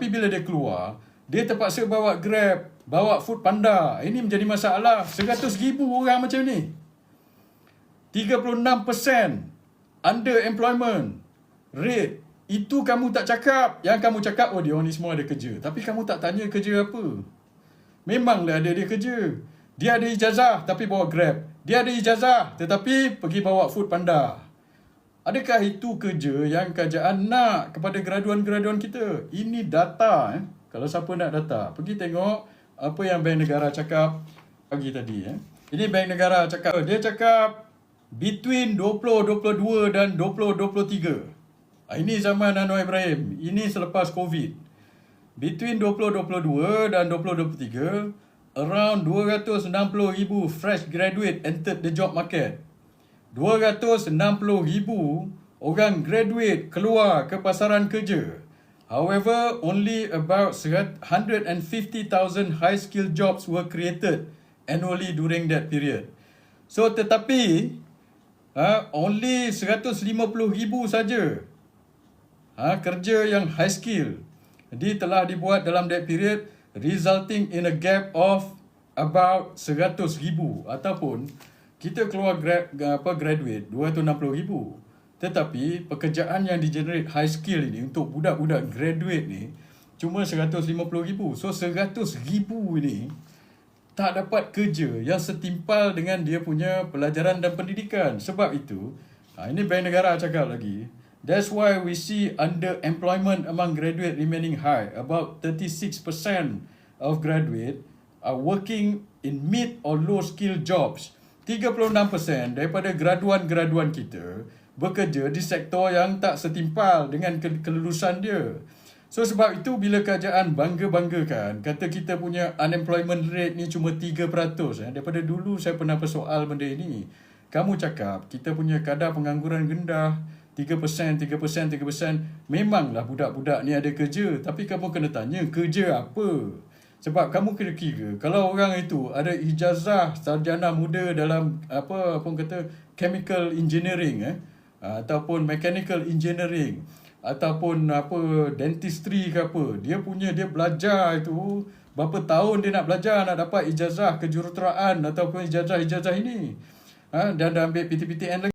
Tapi bila dia keluar, dia terpaksa bawa Grab, bawa Food Panda. Ini menjadi masalah. 100 ribu orang macam ni. 36% underemployment rate. Itu kamu tak cakap. Yang kamu cakap, oh dia orang ni semua ada kerja. Tapi kamu tak tanya kerja apa. Memanglah ada dia kerja. Dia ada ijazah tapi bawa Grab. Dia ada ijazah tetapi pergi bawa Food Panda. Adakah itu kerja yang kerajaan nak kepada graduan-graduan kita? Ini data. Eh? Kalau siapa nak data, pergi tengok apa yang Bank Negara cakap pagi tadi. Eh? Ini Bank Negara cakap. Dia cakap between 2022 dan 2023. Ah, Ini zaman Anwar Ibrahim. Ini selepas COVID. Between 2022 dan 2023, around 260,000 fresh graduate entered the job market. 260,000 orang graduate keluar ke pasaran kerja. However, only about 150,000 high skill jobs were created annually during that period. So tetapi ha, only 150,000 saja ha, kerja yang high skill jadi telah dibuat dalam that period resulting in a gap of about 100,000 ataupun kita keluar grad, apa graduate 260,000 tetapi pekerjaan yang digenerate high skill ini untuk budak-budak graduate ni cuma 150,000 so 100,000 ini tak dapat kerja yang setimpal dengan dia punya pelajaran dan pendidikan sebab itu ha, ini Bank Negara cakap lagi That's why we see underemployment among graduate remaining high. About 36% of graduate are working in mid or low skill jobs. 36% daripada graduan-graduan kita bekerja di sektor yang tak setimpal dengan ke- kelulusan dia. So sebab itu bila kerajaan bangga-banggakan kata kita punya unemployment rate ni cuma 3%. Eh. Daripada dulu saya pernah persoal benda ini. Kamu cakap kita punya kadar pengangguran rendah 3%, 3%, 3%. Memanglah budak-budak ni ada kerja. Tapi kamu kena tanya kerja apa? Sebab kamu kena kira kalau orang itu ada ijazah sarjana muda dalam apa orang kata chemical engineering eh ataupun mechanical engineering ataupun apa dentistry ke apa dia punya dia belajar itu berapa tahun dia nak belajar nak dapat ijazah kejuruteraan ataupun ijazah-ijazah ini. Ha, dan dah ambil PTPTN lagi